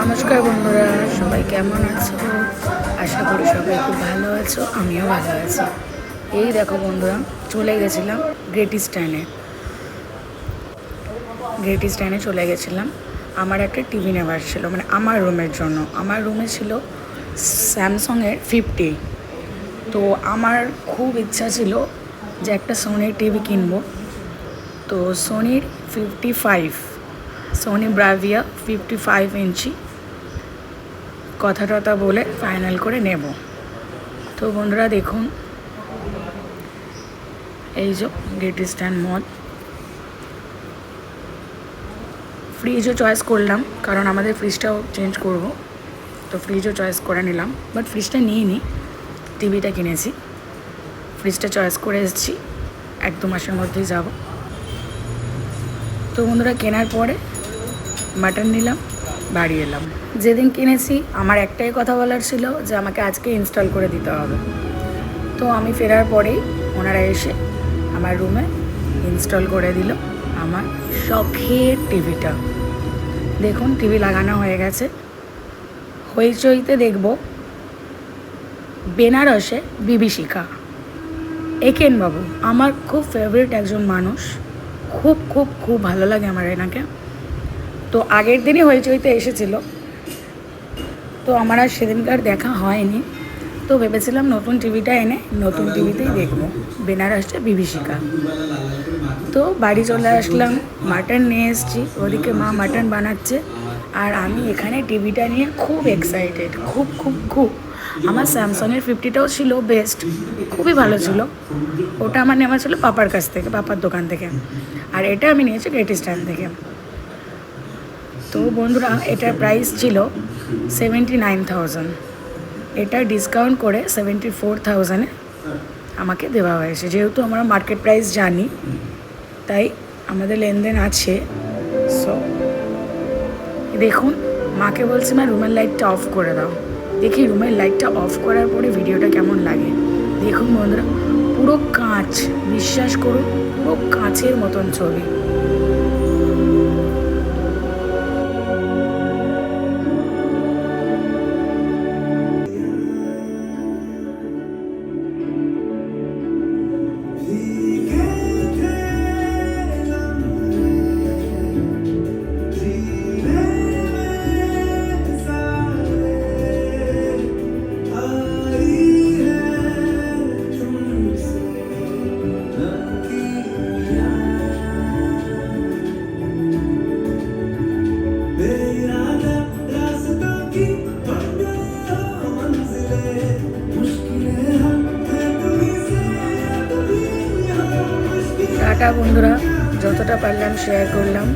নমস্কার বন্ধুরা, সবাই কেমন আছো? আশা করি সবাই খুব ভালো আছো, আমিও ভালো আছি। এই দেখো বন্ধুরা, চলে গেছিলাম গ্রেট স্ট্যান্ডে গ্রেট স্ট্যান্ডে চলে গেছিলাম। আমার একটা টিভি নেওয়ার ছিল মানে আমার রুমের জন্য। আমার রুমে ছিল স্যামসংয়ের ফিফটি তো আমার খুব ইচ্ছা ছিল যে একটা সোনির টিভি কিনবো। তো সোনির fifty five Sony Bravia fifty five inch. কথা টথা বলে ফাইনাল করে নেব। তো বন্ধুরা দেখুন, এই যে গেট স্ট্যান্ড মল ফ্রিজও চয়েস করলাম, কারণ আমাদের ফ্রিজটাও চেঞ্জ করব। তো ফ্রিজও চয়েস করে নিলাম বাট ফ্রিজটা নিয়ে নিই টিভিটা কিনেছি। ফ্রিজটা চয়েস করে এসেছি, এক দু মাসের মধ্যেই যাব। তো বন্ধুরা কেনার পরে মাটন নিলাম। বাড়ি এলাম। যেদিন কিনেছি, আমার একটাই কথা বলার ছিল যে আমাকে আজকে ইনস্টল করে দিতে হবে। তো আমি ফেরার পরেই ওনারা এসে আমার রুমে ইনস্টল করে দিল আমার শখের টিভিটা দেখুন টিভি লাগানো হয়ে গেছে। হইচইতে দেখব বেনারসে বিভীষিকা একেন বাবু, আমার খুব ফেভারিট একজন মানুষ। খুব খুব খুব ভালো লাগে আমার এনাকে। তো আগের দিনই হইচইতে এসেছিল। তো আমার আর সেদিনকার দেখা হয়নি। তো ভেবেছিলাম নতুন টিভিটা এনে নতুন টিভিতেই দেখব। বেনারসটা বিভীষিকা। তো বাড়ি চলে আসলাম, মাটন নিয়ে এসেছি। ওদিকে মা মাটন বানাচ্ছে। আর আমি এখানে টিভিটা নিয়ে খুব এক্সাইটেড খুব খুব খুব। আমার স্যামসংয়ের ফিফটিটাও ছিল বেস্ট খুবই ভালো ছিল। ওটা আমার নেওয়া ছিল পাপার কাছ থেকে, পাপার দোকান থেকে। আর এটা আমি নিয়েছি গ্রেট স্ট্যান্ড থেকে। তো বন্ধুরা এটার প্রাইস ছিল সেভেন্টি নাইন থাউজেন্ড এটা ডিসকাউন্ট করে সেভেন্টি ফোর থাউজেন্ডে আমাকে দেওয়া হয়েছে। যেহেতু আমরা মার্কেট প্রাইস জানি, তাই আমাদের লেনদেন আছে। সো দেখুন, মাকে বলছি, মা রুমের লাইটটা অফ করে দাও। দেখি রুমের লাইটটা অফ করার পরে ভিডিওটা কেমন লাগে? দেখুন বন্ধুরা, পুরো কাঁচ, বিশ্বাস করুন, পুরো কাঁচের মতন ছবি। টাটা বন্ধুরা যতটা পারলাম শেয়ার করলাম।